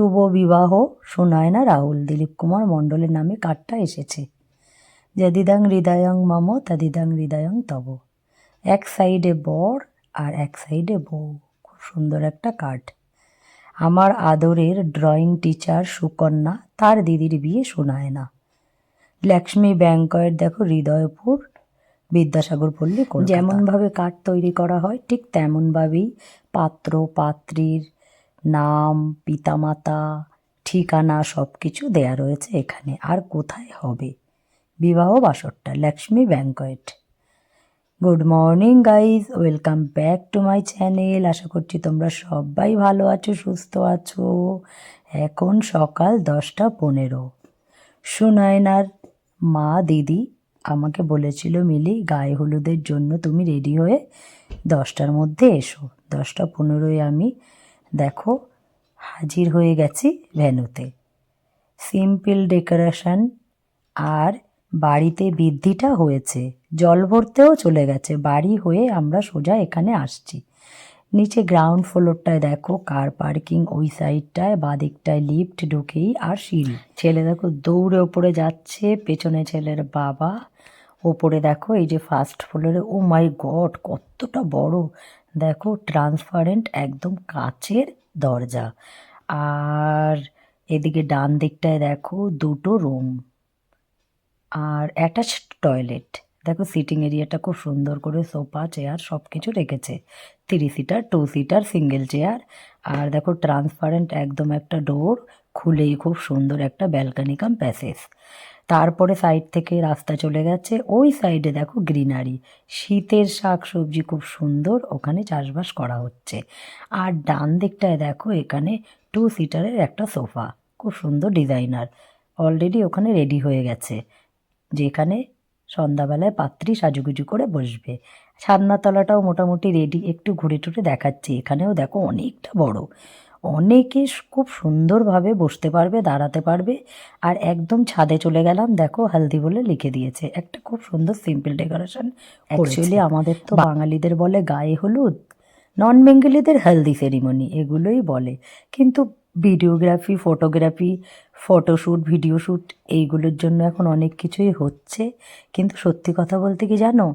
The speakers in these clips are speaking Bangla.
শুভ বিবাহ সুনয়না রাহুল। দিলীপ কুমার মণ্ডলের নামে কার্ডটা এসেছে। যদিদাং হৃদয়ং মম, তদিদাং হৃদয়ং তব। এক সাইডে বর আর এক সাইডে বউ। খুব সুন্দর একটা কার্ড। আমার আদরের ড্রয়িং টিচার সুকন্যা, তার দিদির বিয়ে শোনায় না। লক্ষ্মী ব্যাংকয়ের দেখো হৃদয়পুর, বিদ্যাসাগর পল্লী যেমনভাবে কাঠ তৈরি করা হয়, ঠিক তেমনভাবেই পাত্র, পাত্রীর নাম, পিতামাতা, ঠিকানা সব কিছু দেয়া রয়েছে এখানে। আর কোথায় হবে? বিবাহ বাসরটা, Lakshmi banquet good morning guys, welcome back to my channel. আশা করছি তোমরা সবাই ভালো আছো, সুস্থ আছো। এখন সকাল দশটা পনেরো। সুনয়নার মা দিদি আমাকে বলেছিল, মিলি, গায়ে হলুদের জন্য তুমি রেডি হয়ে দশটার মধ্যে এসো। দশটা পনেরোয় আমি দেখো, হাজির হয়ে গেছি ভেন্যুতে সিম্পল ডেকোরেশন আর বাড়িতে বৃদ্ধিটা হয়েছে। জল ভরতেও চলে গেছে। বাড়ি হয়ে আমরা সোজা এখানে আসছি। নিচে গ্রাউন্ড ফ্লোরটায় দেখো, কার পার্কিং ওই সাইডটায়, বাদিকটায় লিফট ঢুকেই আর সিঁড়ি। ছেলে দেখো দৌড়ে ওপরে যাচ্ছে, পেছনে ছেলের বাবা। ওপরে দেখো এই যে ফার্স্ট ফ্লোরে ও মাই গড কতটা বড়। দেখো ট্রান্সপারেন্ট একদম কাচের দরজা। আর এদিকে ডান দিকটায় দেখো দুটো রুম আর অ্যাটাচড টয়লেট দেখো সিটিং এরিয়াটা খুব সুন্দর করে সোফা চেয়ার সব কিছু রেখেছে। Three seater two seater single chair আর দেখো ট্রান্সপারেন্ট একদম একটা ডোর খুলেই খুব সুন্দর একটা ব্যালকানি কাম প্যাসেজ তারপরে সাইড থেকে রাস্তা চলে গেছে। ওই সাইডে দেখো গ্রিনারি শীতের শাক সবজি খুব সুন্দর, ওখানে চাষবাস করা হচ্ছে। আর ডান দিকটায় দেখো এখানে টু সিটারের একটা সোফা খুব সুন্দর ডিজাইনার অলরেডি ওখানে রেডি হয়ে গেছে। যেখানে সন্ধ্যাবেলায় পাত্রী সাজুগুজু করে বসবে। ছাদনাতলাটাও মোটামুটি রেডি একটু ঘুরে টুরে দেখাচ্ছি। এখানেও দেখো অনেকটা বড়। অনেকে খুব সুন্দরভাবে বসতে পারবে দাঁড়াতে পারবে। আর একদম ছাদে চলে গেলাম দেখো হালদি বলে লিখে দিয়েছে। একটা খুব সুন্দর সিম্পল ডেকোরেশন অ্যাকচুয়ালি আমাদের তো বাঙালিদের বলে গায়ে হলুদ নন বেঙ্গলিদের হেলদি সেরিমনি এগুলোই বলে। কিন্তু videography photography photoshoot video shoot এইগুলোর জন্য এখন অনেক কিছুই হচ্ছে। কিন্তু সত্যি কথা বলতে কি জানো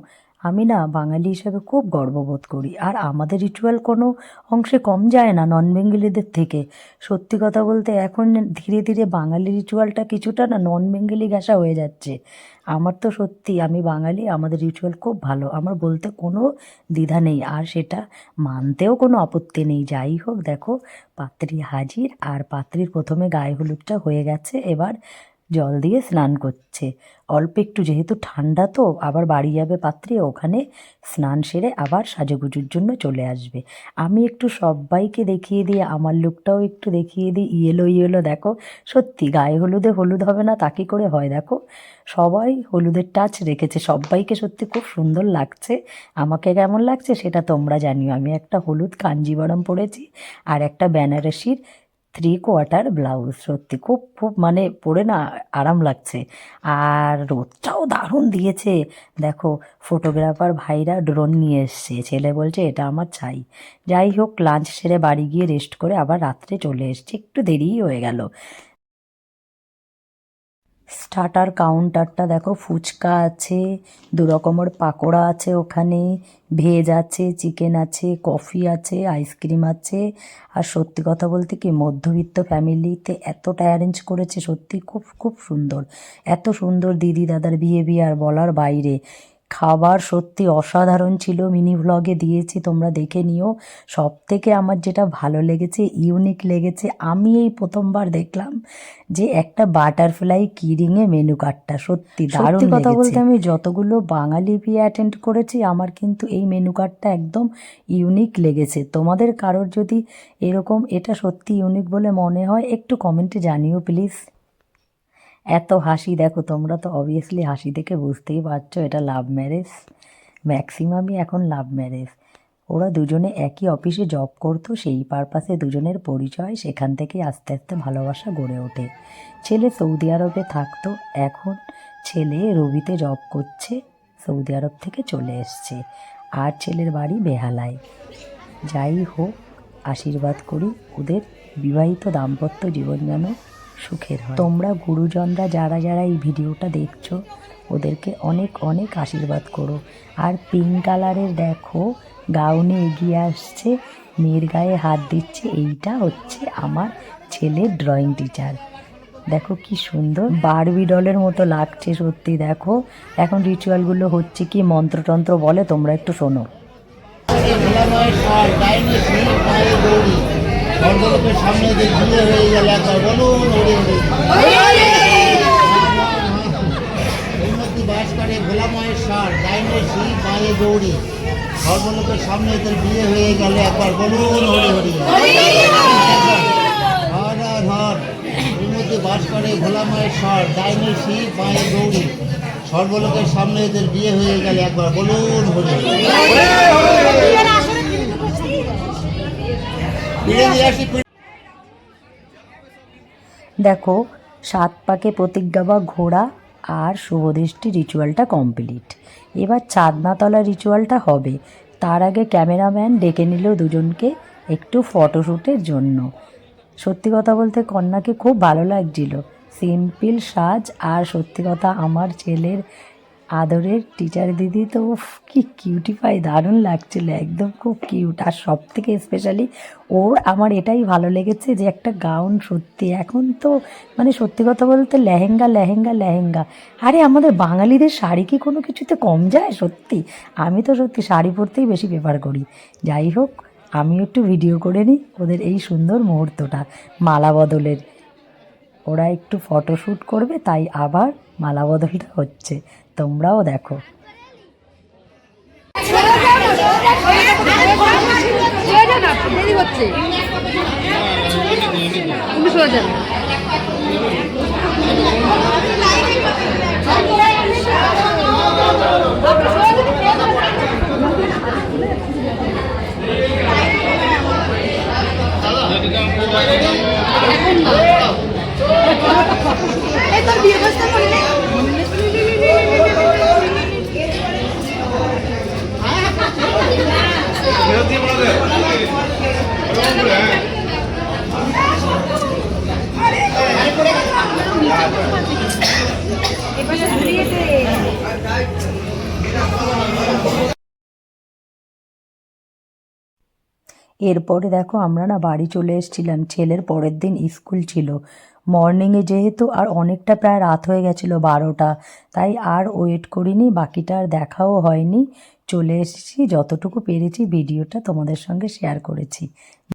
আমি না বাঙালি হিসাবে খুব গর্ববোধ করি। আর আমাদের রিচুয়াল কোনো অংশে কম যায় না নন বেঙ্গলিদের থেকে। সত্যি কথা বলতে এখন ধীরে ধীরে বাঙালি রিচুয়ালটা কিছুটা না নন বেঙ্গলি ঘেঁষা হয়ে যাচ্ছে। আমার তো সত্যি, আমি বাঙালি, আমাদের রিচুয়াল খুব ভালো। আমার বলতে কোনো দ্বিধা নেই। আর সেটা মানতেও কোনো আপত্তি নেই। যাই হোক, দেখো, পাত্রী হাজির। আর পাত্রীর প্রথমে গায়ে হলুদটা হয়ে গেছে। এবার জল দিয়ে স্নান করছে। অল্প একটু যেহেতু ঠান্ডা তো, আবার বাড়ি যাবে পাত্রী, ওখানে স্নান সেরে আবার সাজুগুজুর জন্য চলে আসবে। আমি একটু সবাইকে দেখিয়ে দিয়ে আমার লুকটাও একটু দেখিয়ে দিই, ইয়েলো ইয়েলো, দেখো, সত্যি গায়ে হলুদে হলুদ হবে না তাকে করে হয়, দেখো। সবাই হলুদের টাচ রেখেছে, সবাইকে সত্যি খুব সুন্দর লাগছে। আমাকে কেমন লাগছে সেটা তোমরা জানিও। আমি একটা হলুদ কাঞ্জিবরম পরেছি, আর একটা বেনারসির থ্রি কোয়ার্টার ব্লাউজ, সত্যি খুব খুব মানে পরে না আরাম লাগছে। আর রোদটাও দারুণ দিয়েছে। দেখো, ফটোগ্রাফার ভাইরা ড্রোন নিয়ে এসছে। ছেলে বলছে, এটা আমার চাই। যাই হোক লাঞ্চ সেরে বাড়ি গিয়ে রেস্ট করে আবার রাত্রে চলে এসছে। একটু দেরিই হয়ে গেল। স্টার্টার কাউন্টারটা দেখো, ফুচকা আছে দু রকমের পাকোড়া আছে ওখানে, ভেজ আছে, চিকেন আছে, কফি আছে, আইসক্রিম আছে। আর সত্যি কথা বলতে কি, মধ্যবিত্ত ফ্যামিলিতে এতটা অ্যারেঞ্জ করেছে সত্যি, খুব খুব সুন্দর। এত সুন্দর দিদি দাদার বিহেভিয়ার বলার বাইরে। খাবার সত্যি অসাধারণ ছিল। মিনি ভ্লগে দিয়েছি তোমরা দেখে নিও। সব থেকে আমার যেটা ভালো লেগেছে ইউনিক লেগেছে আমি এই প্রথমবার দেখলাম যে একটা বাটারফ্লাই কিরিংয়ে মেনু কার্ডটা সত্যি দারুণ কথা বলতে আমি যতগুলো বাঙালি বিয়ে অ্যাটেন্ড করেছি আমার কিন্তু এই মেনু কার্ডটা একদম ইউনিক লেগেছে। তোমাদের কারোর যদি এরকম এটা সত্যি ইউনিক বলে মনে হয় একটু কমেন্টে জানিও প্লিজ এত হাসি, দেখো তোমরা তো অবভিয়াসলি হাসি দেখে বুঝতেই পারছ, এটা লাভ ম্যারেজ ম্যাক্সিমামই এখন লাভ ম্যারেজ ওরা দুজনে একই অফিসে জব করতো, সেই পারপাসে দুজনের পরিচয়, সেখান থেকে আস্তে আস্তে ভালোবাসা গড়ে ওঠে। ছেলে সৌদি আরবে থাকতো, এখন ছেলে রবিতে জব করছে, সৌদি আরব থেকে চলে এসছে। আর ছেলের বাড়ি বেহালায় যাই হোক, আশীর্বাদ করি, ওদের বিবাহিত দাম্পত্য জীবন যেন সুখের হয়। তোমরা গুরুজনরা যারা যারা এই ভিডিওটা দেখছ ওদেরকে অনেক অনেক আশীর্বাদ করো। আর পিঙ্ক কালারের দেখো গাউনে এগিয়ে আসছে মেয়ের গায়ে হাত দিচ্ছে এইটা হচ্ছে আমার ছেলের ড্রয়িং টিচার দেখো কি সুন্দর বারবি ডলের মতো লাগছে সত্যি দেখো। এখন রিচুয়ালগুলো হচ্ছে কি মন্ত্রতন্ত্র বলে তোমরা একটু শোনো ভোলামায়ের সার ডাইনে শিব মায়ের গৌরী স্বর্গলোকের সামনে যে ঘুরে হয়ে গেল একবার বলুন উন্নতি বাস করে ভোলামায়ের সার ডাইনে শিব মায়ের গৌরী স্বর্গলোকের সামনে এদের বিয়ে হয়ে গেল, একবার বলুন হরি হরি বাস করে ভোলামায়ের সার ডাইনে শিব মায়ের গৌরী সর্বলোকের সামনে এদের বিয়ে হয়ে গেল, একবার বলুন হরি দেখো, সাত পাকে প্রতিজ্ঞা বা ঘোড়া আর শুভদৃষ্টি রিচুয়ালটা কমপ্লিট এবার চাঁদনাতলা রিচুয়ালটা হবে। তার আগে ক্যামেরাম্যান ডেকে নিল দুজনকে একটু ফটোশ্যুটের জন্য। সত্যি কথা বলতে কন্যাকে খুব ভালো লাগছিল। সিম্পল সাজ আর সত্যি কথা, আমার ছেলের আদরের টিচার দিদি তো কি কিউটিফাই দারুণ লাগছিল, একদম খুব কিউট আর সব থেকে স্পেশালি ওর আমার এটাই ভালো লেগেছে যে একটা গাউন সত্যি, এখন তো মানে সত্যি কথা বলতে লেহেঙ্গা লেহেঙ্গা লেহেঙ্গা। আরে, আমাদের বাঙালিদের শাড়ি কি কোনো কিছুতে কম যায়? সত্যি, আমি তো সত্যি শাড়ি পরতেই বেশি প্রেফার করি। যাই হোক, আমিও একটু ভিডিও করে নিই ওদের এই সুন্দর মুহূর্তটা, মালা বদলের। ওরা একটু ফটোশ্যুট করবে, তাই আবার মালা বদলটা হচ্ছে। তোমরাও দেখো। হচ্ছে। এরপরে দেখো আমরা না বাড়ি চলে এসেছিলাম। ছেলের পরের দিন স্কুল ছিল। মর্নিংয়ে যেহেতু আর অনেকটা প্রায় রাত হয়ে গেছিল বারোটা, তাই আর ওয়েট করিনি, বাকিটা আর দেখাও হয়নি। চলে এসেছি, যতটুকু পেরেছি, ভিডিওটা তোমাদের সঙ্গে শেয়ার করেছি।